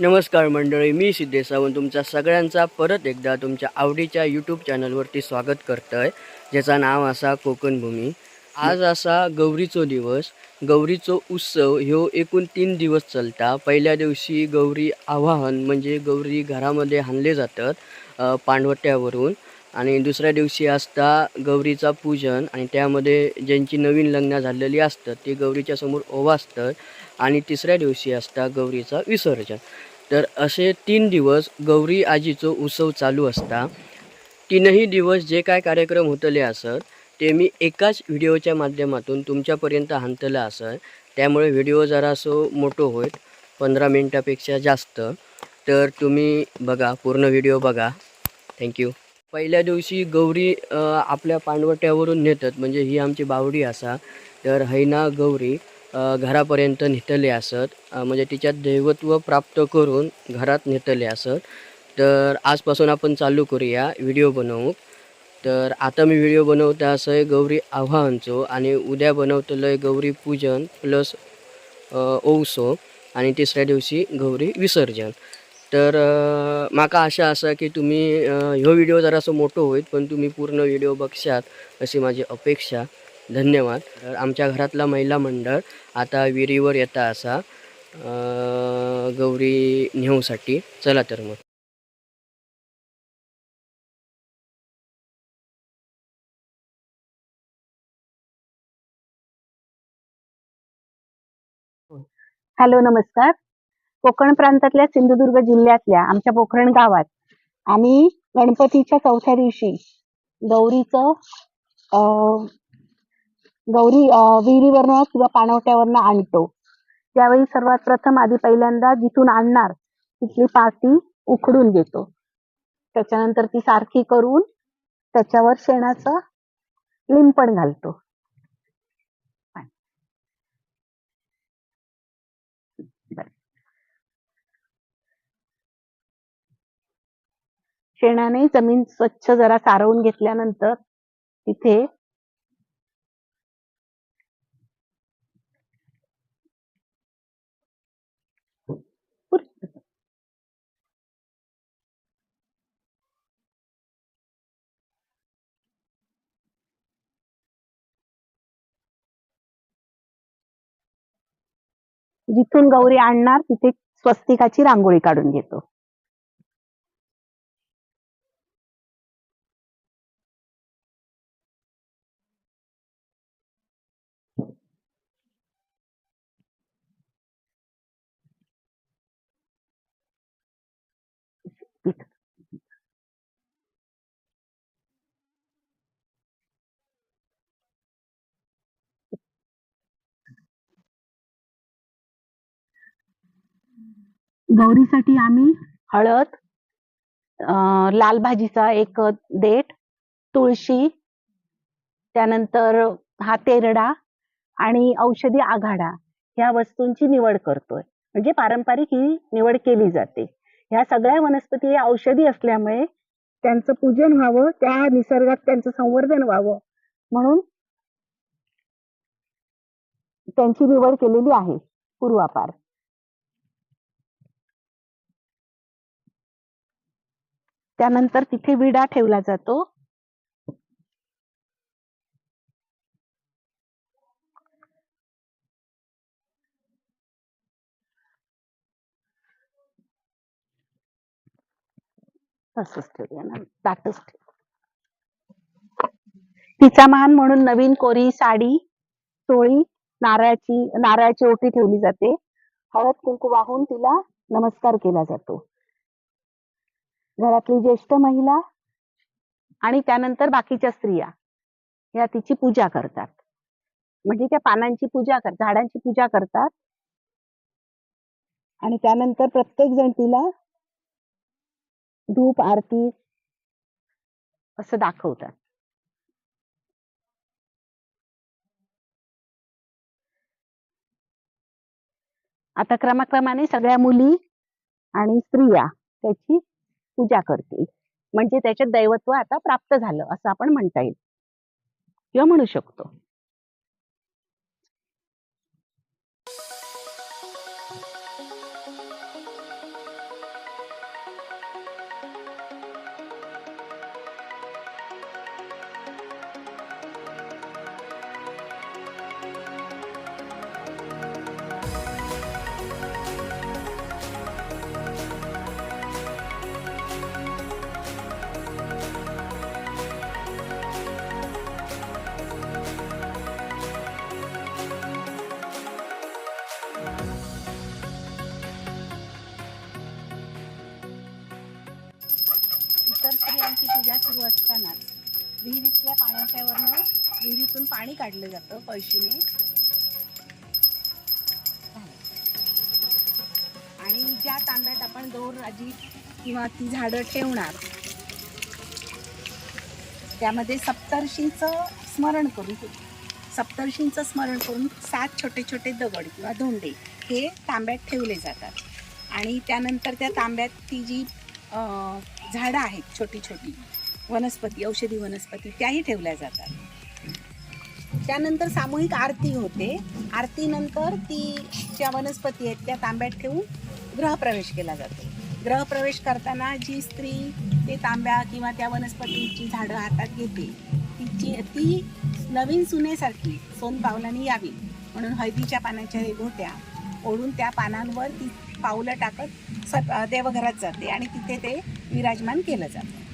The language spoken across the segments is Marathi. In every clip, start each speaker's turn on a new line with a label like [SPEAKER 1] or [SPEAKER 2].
[SPEAKER 1] नमस्कार मंडळी मी सिद्धेश सावंत. तुमचा सगळ्यांचा परत एकदा तुमच्या आवडीच्या यूट्यूब चॅनलवरती स्वागत करतोय. ज्याचं नाव असा कोकणभूमी आज असा गौरीचो दिवस. गौरीचो उत्सव ह्यो एकूण तीन दिवस चलता. पहिल्या दिवशी गौरी आवाहन म्हणजे गौरी घरामध्ये हाणले जातात अ, पाणवट्यावरून आणि दुसऱ्या दिवशी असता गौरीचा पूजन. आणि त्यामध्ये ज्यांची नवीन लग्न झालेली असतात ती गौरीच्या समोर ओवा ओवासतात. आणि तिसऱ्या दिवशी असता गौरीचा विसर्जन. तर असे तीन दिवस गौरी आजीचो उत्सव चालू असता. तीनही दिवस जे काय कार्यक्रम होतले असत ते मी एकाच व्हिडिओच्या माध्यमातून तुमच्यापर्यंत हांतलं असत. त्यामुळे व्हिडिओ जरासो मोठो होईल पंधरा मिनटापेक्षा जास्त. तर तुम्ही बघा पूर्ण व्हिडिओ बघा. थँक्यू पहिल्या दिवशी गौरी आपल्या पाणवट्यावरून नेतात म्हणजे ही आमची बावडी असा. तर हैना गौरी घरापर्यंत नेतले असत. म्हणजे तिच्यात दैवत्व प्राप्त करून घरात नेतले असत. तर आजपासून आपण चालू करूया व्हिडिओ बनवू तर आता मी व्हिडिओ बनवता असं गौरी आव्हानचो आणि उद्या बनवतलं गौरी पूजन प्लस ओवसो आणि तिसऱ्या दिवशी गौरी विसर्जन. तर माका आशा असा की तुम्ही ह्यो व्हिडिओ जरासो मोठो होईल पण तुम्ही पूर्ण व्हिडिओ बघशात अशी माझी अपेक्षा. धन्यवाद. तर आमच्या घरातला महिला मंडळ आता विहिरीवर येता असा गौरी नेऊसाठी. चला तर मग.
[SPEAKER 2] हॅलो नमस्कार. कोकण प्रांतातल्या सिंधुदुर्ग जिल्ह्यातल्या आमच्या पोखरण गावात आम्ही गणपतीच्या चौथ्या दिवशी गौरीचं अं, गौरी विहिरीवरनं किंवा पाणवट्यावरनं आणतो. त्यावेळी सर्वात प्रथम आधी पहिल्यांदा जिथून आणणार तिथली पाती उखडून घेतो. त्याच्यानंतर ती सारखी करून त्याच्यावर शेणाचं लिंपण घालतो. शेणाने जमीन स्वच्छ जरा सारवून घेतल्यानंतर तिथे जिथून गौरी आणणार तिथे स्वस्तिकाची रांगोळी काढून घेतो. गौरीसाठी आम्ही हळद लाल भाजीचा एक देठ तुळशी त्यानंतर हा तेरडा आणि औषधी आघाडा ह्या वस्तूंची निवड करतोय. म्हणजे पारंपरिक ही निवड केली जाते. ह्या सगळ्या वनस्पती या औषधी असल्यामुळे त्यांचं पूजन व्हावं त्या निसर्गात त्यांचं संवर्धन व्हावं म्हणून त्यांची निवड केलेली आहे पूर्वापार. त्यानंतर तिथे विडा ठेवला जातो. असंच ठेवूया ना. ताटच ठेव तिचा मान म्हणून नवीन कोरी साडी चोळी नारळाची नारळाची ओटी ठेवली जाते. हळद कुंकू वाहून तिला नमस्कार केला जातो. घरातली ज्येष्ठ महिला आणि त्यानंतर बाकीच्या स्त्रिया या तिची पूजा करतात. म्हणजे त्या पानांची पूजा कर झाडांची पूजा करतात. आणि त्यानंतर प्रत्येक जण तिला धूप आरती असं दाखवतात. आता क्रमाक्रमाने सगळ्या मुली आणि स्त्रिया त्याची पूजा करतील म्हणजे त्याच्यात दैवत्व आता प्राप्त झालं असं आपण म्हणता येईल. किंवा म्हणू शकतो. विहिरीतल्या पाण्याच्यावरनं विहिरीतून पाणी काढलं जातं कळशीने आणि ज्या तांब्यात आपण दोर राजी किंवा ती झाडं ठेवणार त्यामध्ये सप्तर्षींचं स्मरण करून सप्तर्षींचं स्मरण करून सात छोटे छोटे दगड किंवा धोंडे हे तांब्यात ठेवले जातात. आणि त्यानंतर त्या तांब्यात ती जी झाडं आहेत छोटी छोटी वनस्पती औषधी वनस्पती त्याही ठेवल्या जातात. त्यानंतर सामूहिक आरती होते. आरतीनंतर ती ज्या वनस्पती आहेत त्या तांब्यात ठेवून ग्रहप्रवेश केला जातो. ग्रहप्रवेश करताना जी स्त्री ते तांब्या किंवा त्या वनस्पतीची झाडं हातात घेते तिची ती नवीन सुनेसारखी सोन पावलांनी यावी. म्हणून हळदीच्या पानाच्या होत्या ओढून त्या पानांवर ती पावलं टाकत स देवघरात जाते आणि तिथे ते विराजमान केलं जातं.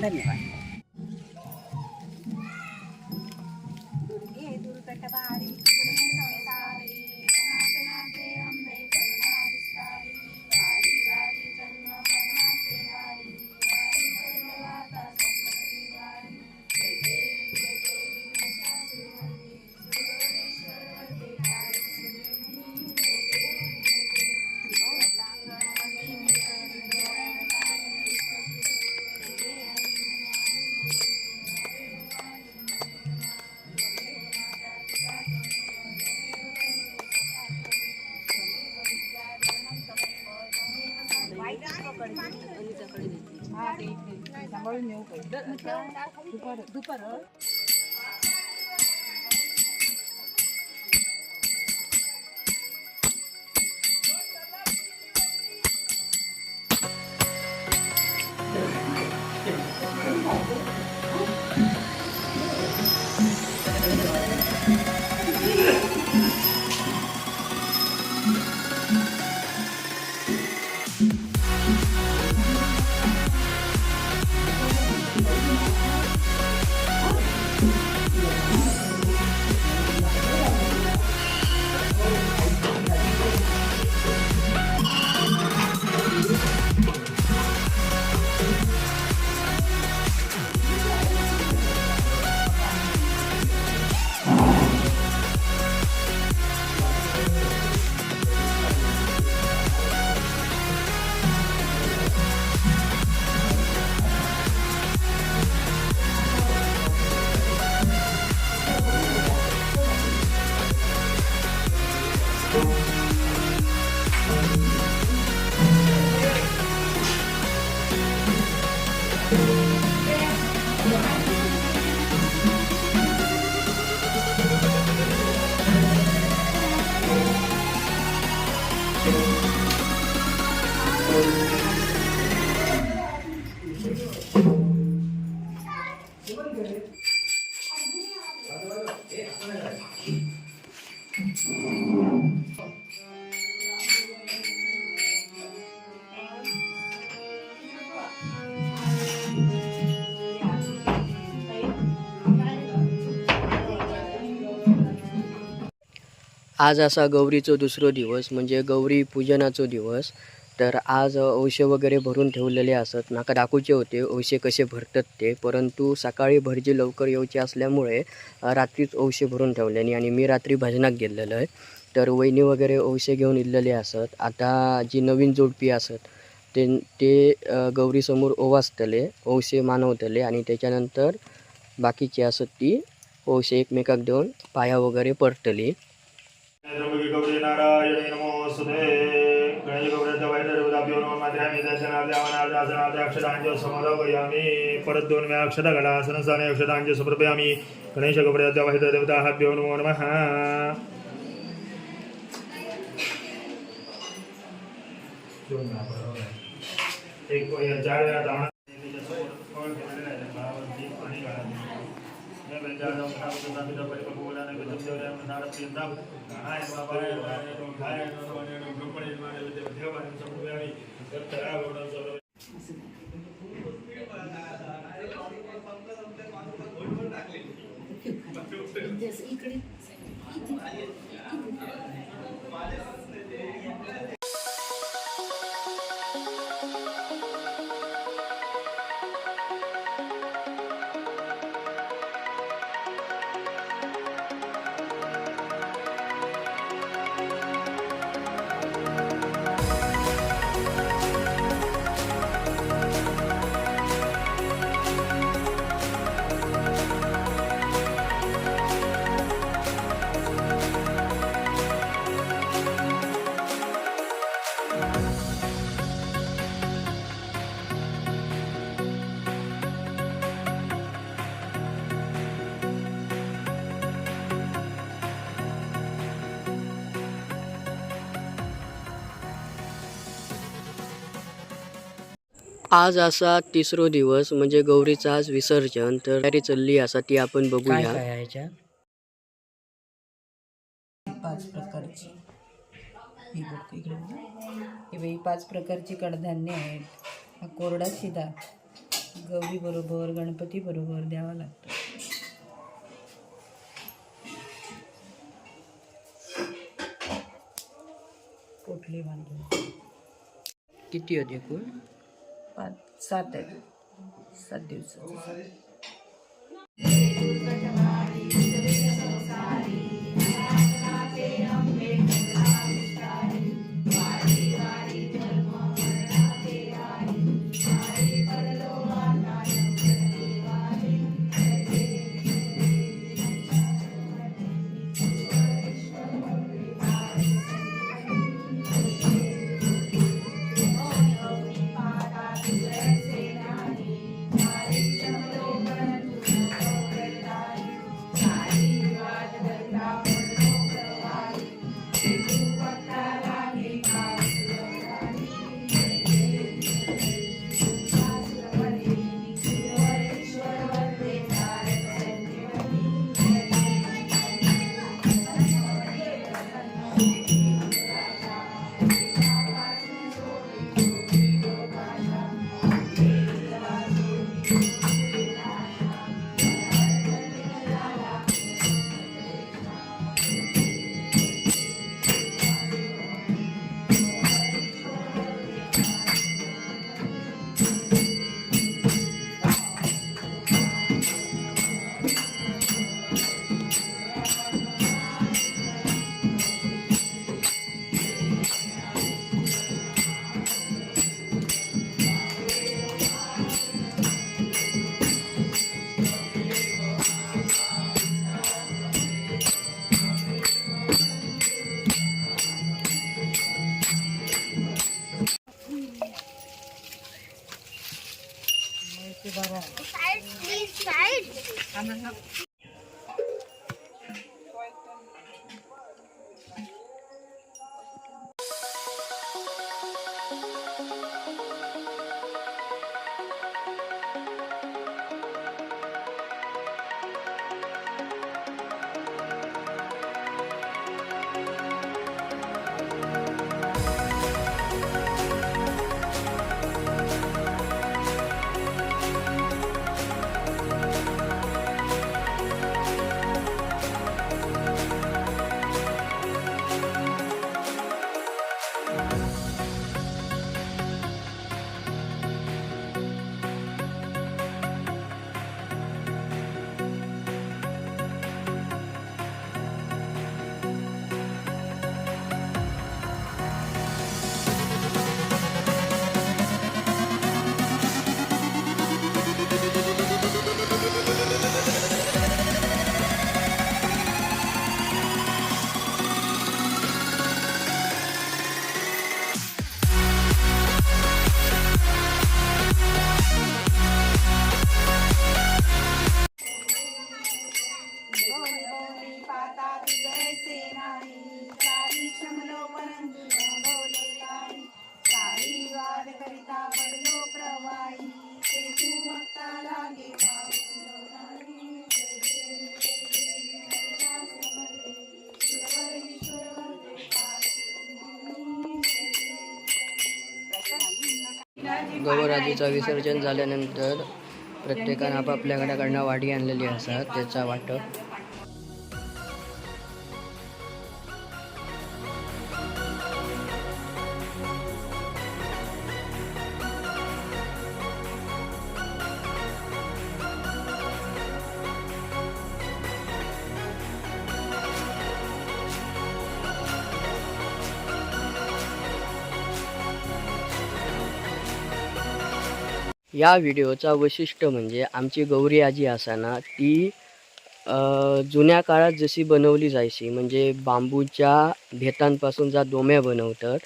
[SPEAKER 2] धन्यवाद दुपार
[SPEAKER 1] आज असा गौरीचो दुसरो दिवस म्हणजे गौरी पूजनाचो दिवस. तर आज औषध वगैरे भरून ठेवलेले असत. नाका दाखवचे होते औषध कसे भरतात ते. परंतु सकाळी भरजी लवकर येऊचे असल्यामुळे रात्रीच औषध भरून ठेवल्याने आणि मी रात्री भजनाक गेलेलो आहे. तर वहिनी वगैरे औषध घेऊन इल्लेले असत. आता जी नवीन जोडपी असत ते ते गौरीसमोर ओवासतले औषध मानवतले आणि त्याच्यानंतर बाकीची असत ती औषध एकमेकाक देऊन पाया वगैरे पडतली.
[SPEAKER 3] द्रव्य गौरी नारायणी नमोस्तुते गणेश गौरीच्या वैद्यदेवताभ्यो नमः मध्यामी दर्शनार्थे आमनार्थे आसनार्थे परत दोन वेळा अक्षता घाला आसनस्थाने अक्षतांजली समर्पयामि। गणेश गौरीच्या वैद्यदेवताभ्यो नमो नमः। एक चार वेळा धावणा पाणी घाला
[SPEAKER 2] ದೇವರನ್ನು ನಾಡುತ್ತಿದ್ದ ನಾರಾಯಣ ಬಾರಾಯಣ ಬ್ರಹ್ಮಣ್ಯ ದೇವರನ್ನು ಸಂಭಾವಿ
[SPEAKER 1] आज असा तिसरो दिवस म्हणजे गौरीचा आज विसर्जन तर तयारी चालली असा ती आपण बघूया.
[SPEAKER 2] पाच प्रकारची. ही बघ इकडे. ही पाच प्रकारची कडधान्य आहेत. हा कोरडा शिदा. गौरी बरोबर गणपती बरोबर द्यावा लागतो. पोटली बांधून.
[SPEAKER 1] किती आहेत एकूण
[SPEAKER 2] पाच सात आहेत सात दिवसाचे ามนั้นครับ
[SPEAKER 1] गौराजीचं विसर्जन झाल्यानंतर प्रत्येकानं आपापल्या घराकडनं वाडी आणलेली असतात त्याचा वाटप. या व्हिडिओचा वैशिष्ट्य म्हणजे आमची गौरी आजी असाना ती जुन्या काळात जशी बनवली जायची म्हणजे बांबूच्या भेतांपासून ज्या दोम्या बनवतात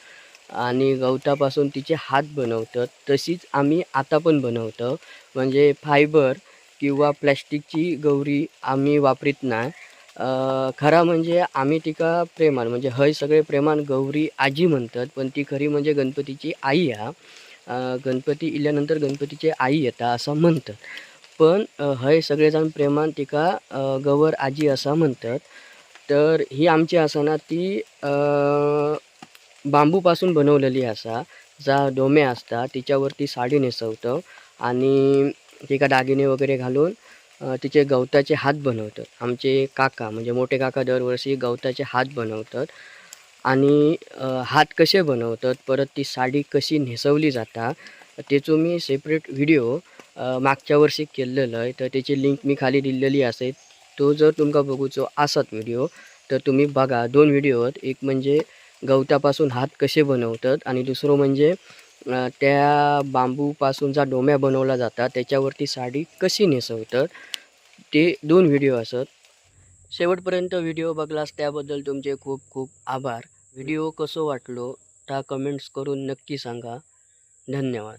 [SPEAKER 1] आणि गवतापासून तिचे हात बनवतात तशीच आम्ही आता पण बनवतो. म्हणजे फायबर किंवा प्लॅस्टिकची गौरी आम्ही वापरीत नाही. खरा म्हणजे आम्ही तिका प्रेमान म्हणजे हय सगळे प्रेमान गौरी आजी म्हणतात पण ती खरी म्हणजे गणपतीची आई हा. गणपती इल्यानंतर गणपतीचे आई येता असं म्हणतात. पण हय हय सगळेजण प्रेमान तिका गवर आजी असा म्हणतात. तर ही आमची आसना ती बांबूपासून बनवलेली असा जा डोमे असता तिच्यावरती साडी नेसवतं आणि तिका दागिने वगैरे घालून तिचे गवताचे हात बनवतात. आमचे काका म्हणजे मोठे काका दरवर्षी गवताचे हात बनवतात. आणि हात कसे बनवतात परत ती साडी कशी नेसवली जाता त्याचो मी सेपरेट व्हिडिओ मागच्या वर्षी केलेलो आहे. तर त्याची लिंक मी खाली दिलेली असेल. तो जर तुमका बघूचो असत व्हिडिओ तर तुम्ही बघा. दोन व्हिडिओ आहेत. एक म्हणजे गवतापासून हात कसे बनवतात आणि दुसरं म्हणजे त्या बांबूपासून जा डोम्या बनवला जातात त्याच्यावरती साडी कशी नेसवतात ते दोन व्हिडिओ असत. शेवटपर्यंत व्हिडिओ बघलास त्याबद्दल तुमचे खूप खूप आभार. व्हिडिओ कसो वाटलो त्या कमेंट्स करून नक्की सांगा. धन्यवाद.